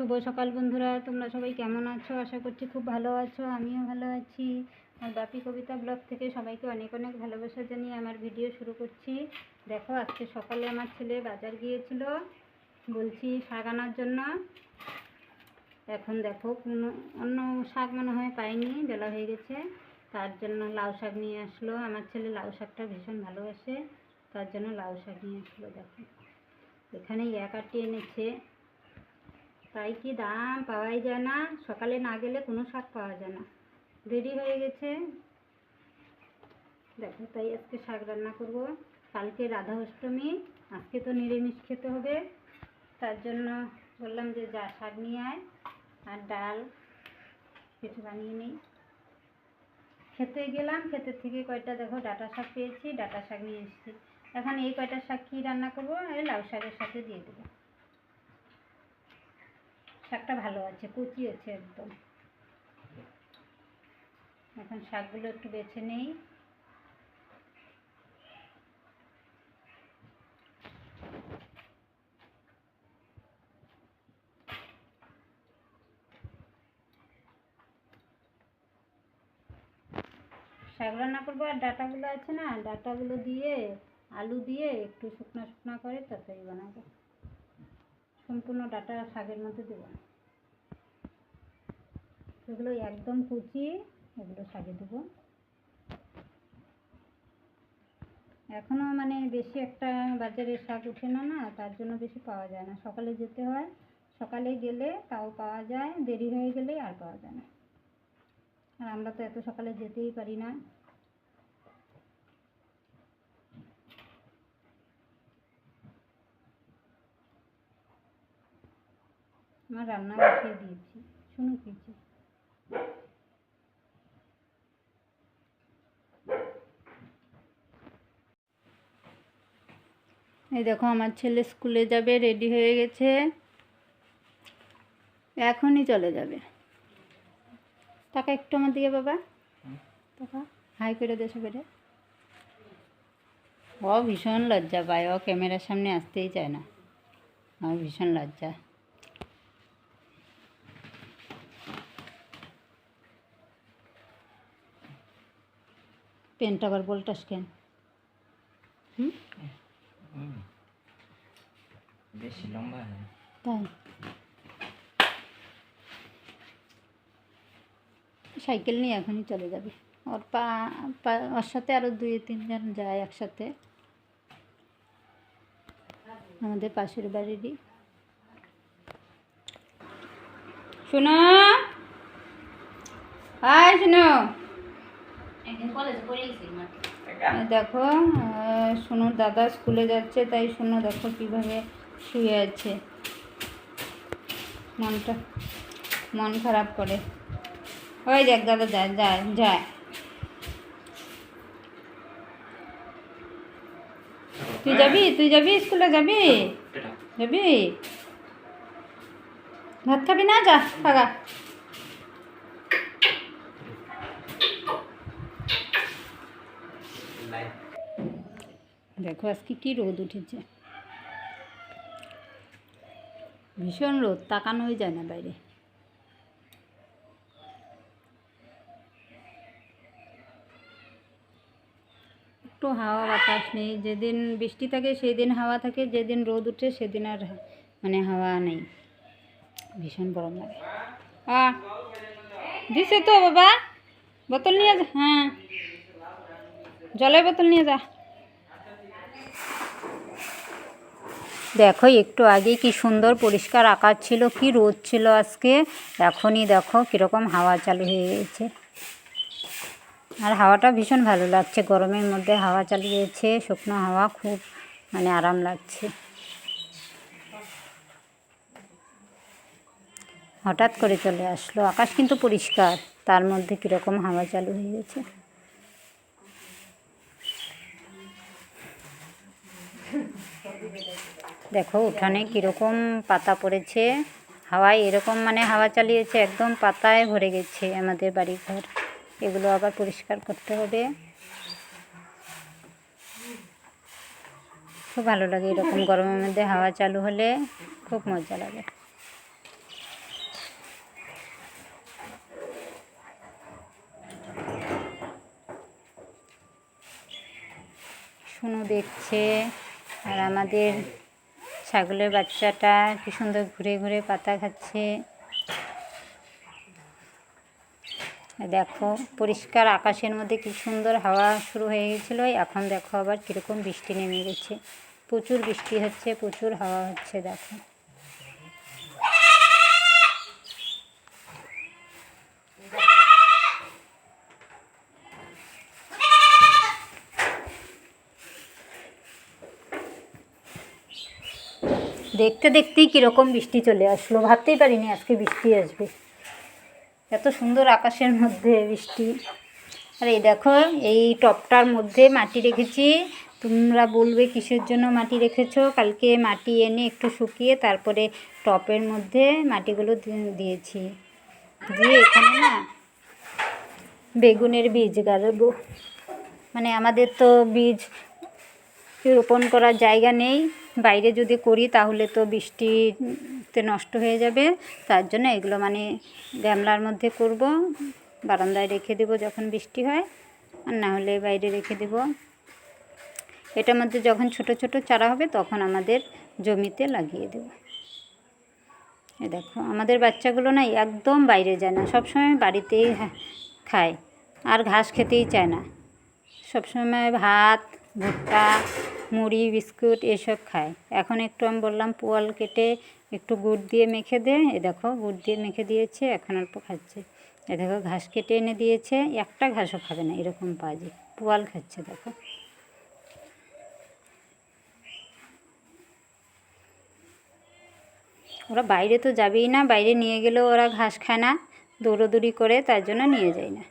শুভ সকাল বন্ধুরা, তোমরা সবাই কেমন আছো? আশা করছি খুব ভালো আছো, আমিও ভালো আছি। আর বাপি কবিতা ব্লগ থেকে সবাইকে অনেক অনেক ভালোবাসা জানিয়ে আমার ভিডিও শুরু করছি। দেখো, আজকে সকালে আমার ছেলে বাজার গিয়েছিল, বলছি শাক আনার জন্য। এখন দেখো, কোনো অন্য শাক মনে হয় পাইনি, বেলা হয়ে গেছে। তার জন্য লাউ শাক নিয়ে আসলো। আমার ছেলে লাউ শাকটা ভীষণ ভালোবাসে, তার জন্য লাউ শাক নিয়ে আসলো, দেখো। এখানে এক আটটি এনেছে। তাই কি দাম পাওয়াই যায় না? সকালে না গেলে কোনো শাক পাওয়া যায় না। দেরি হয়ে গেছে। দেখো, তাই আজকে শাক রান্না করব। কালকে রাধা অষ্টমী, আজকে তো নিরামিষ খেতে হবে। তার জন্য বললাম যে যা শাক নিয়ে আয় আর ডাল, কিছু বানিয়ে নিই। খেতে গেলাম ক্ষেতের থেকে কয়টা দেখো, ডাটা শাক পেয়েছি, ডাটা শাক নিয়ে এসেছি। এখন এই কয়টা শাক কি রান্না করব? লাউ শাকের সাথে দিয়ে দেবো। শাকটা ভালো আছে, কুচি আছে একদম। এখন শাকগুলো একটু বেছে নেই। শাক রান্না করব, আর ডাটাগুলো আছে না, ডাটাগুলো দিয়ে, আলু দিয়ে একটু শুকনো শুকনো করে তরকারি বানাবো। সম্পূর্ণ ডাটা শাকের মধ্যে দেবো না। সেগুলো একদম কুচি, এগুলো শাকে দেবো। এখনও মানে বেশি একটা বাজারে শাক উঠে না না, তার জন্য বেশি পাওয়া যায় না। সকালে যেতে হয়, সকালে গেলে তাও পাওয়া যায়, দেরি হয়ে গেলে আর পাওয়া যায় না। আর আমরা তো এত সকালে যেতেই পারি না। আমার রান্না বসিয়ে দিয়েছি। শুনো কিছু এই দেখো, আমার ছেলে স্কুলে যাবে রেডি হয়ে গেছে। এখনই চলে যাবে। টাকা একটু আমার দিকে বাবা। টাকা। হাই করে দেশে বেড়ে ও ভীষণ লজ্জা পায়। ও ক্যামেরার সামনে আসতেই চায় না। আমার ভীষণ লজ্জা। পেনটা আবার বলটাস কেন? হুম। বেশি লম্বা তাই। সাইকেল নিয়ে এখনই চলে যাবে। ওর পা ওর সাথে আরও দুই তিনজন যায় একসাথে। আমাদের পাশের বাড়িরই। শোনো? হাই শোনো? দেখো আহ, সোনুর দাদা স্কুলে যাচ্ছে তাই সোনু দেখো কীভাবে শুয়ে আছে। মনটা মন খারাপ করে। ওই দেখ দাদা যায় যায় যায় তুই যাবি? তুই যাবি স্কুলে? যাবি? যাবি ভাত খাবি না? যা খাগা দেখো, আজকে কি রোদ উঠেছে? ভীষণ রোদ তাকানোই যায় না বাইরে। একটু হাওয়া বাতাস নেই, যেদিন বৃষ্টি থাকে সেই দিন হাওয়া থাকে, যেদিন রোদ উঠে সেদিন আর মানে হাওয়া নেই। ভীষণ গরম লাগে। দিছে তো বাবা, বোতল নিয়ে যা হ্যাঁ। জলের বোতল নিয়ে যা। দেখো, একটু আগে কি সুন্দর পরিষ্কার আকাশ ছিল, কি রোদ ছিল আজকে? এখনই দেখো কীরকম হাওয়া চালু হয়ে গেছে। আর হাওয়াটা ভীষণ ভালো লাগছে, গরমের মধ্যে হাওয়া চালু হয়েছে শুকনো হাওয়া খুব মানে আরাম লাগছে। হঠাৎ করে চলে আসলো, আকাশ কিন্তু পরিষ্কার, তার মধ্যে কীরকম হাওয়া চালু হয়ে গেছে। দেখো, উঠানে কীরকম পাতা পড়েছে। হাওয়ায় এরকম মানে হাওয়া চালিয়েছে, একদম পাতায় ভরে গেছে আমাদের বাড়ি ঘর এগুলো আবার পরিষ্কার করতে হবে। খুব ভালো লাগে এরকম গরমের মধ্যে হাওয়া চালু হলে, খুব মজা লাগে। শুনো দেখছে। আর আমাদের ছাগলের বাচ্চাটা কি সুন্দর ঘুরে ঘুরে পাতা খাচ্ছে। দেখো, পরিষ্কার আকাশের মধ্যে কি সুন্দর হাওয়া শুরু হয়ে গেছিল। এখন দেখো আবার কীরকম বৃষ্টি নেমে গেছে। প্রচুর বৃষ্টি হচ্ছে, প্রচুর হাওয়া হচ্ছে, দেখো। দেখতে দেখতেই কীরকম বৃষ্টি চলে আসলো, ভাবতেই পারিনি আজকে বৃষ্টি আসবে। এত সুন্দর আকাশের মধ্যে বৃষ্টি। আর এই দেখো, এই টপটার মধ্যে মাটি রেখেছি। তোমরা বলবে কিসের জন্য মাটি রেখেছো? কালকে মাটি এনে একটু শুকিয়ে তারপরে টপের মধ্যে মাটিগুলো দিয়েছি। দিয়ে এখানে না বেগুনের বীজ গাড়বো। মানে আমাদের তো বীজ রোপণ করার জায়গা নেই। বাইরে যদি করি তাহলে তো বৃষ্টিতে নষ্ট হয়ে যাবে। তার জন্য এগুলো মানে গামলার মধ্যে করব, বারান্দায় রেখে দেবো যখন বৃষ্টি হয়, আর না হলে বাইরে রেখে দেব। এটার মধ্যে যখন ছোট ছোট চারা হবে তখন আমাদের জমিতে লাগিয়ে দেব। এ দেখো, আমাদের বাচ্চাগুলো না একদম বাইরে যায় না, সবসময় বাড়িতেই খায়। আর ঘাস খেতেই চায় না। সবসময় ভাত, ভুট্টা মুড়ি, বিস্কুট এসব খায়। এখন একটু আমি বললাম, পোয়াল কেটে একটু গুড় দিয়ে মেখে দে। এ দেখো, গুড় দিয়ে মেখে দিয়েছে, এখন অল্প খাচ্ছে। এ দেখো, ঘাস কেটে এনে দিয়েছে, একটা ঘাসও খাবে না, এরকম বাজে। পোয়াল খাচ্ছে, দেখো। ওরা বাইরে তো যাবেই না, বাইরে নিয়ে গেলেও ওরা ঘাস খায় না, দৌড়োদৌড়ি করে, তার জন্য নিয়ে যায় না।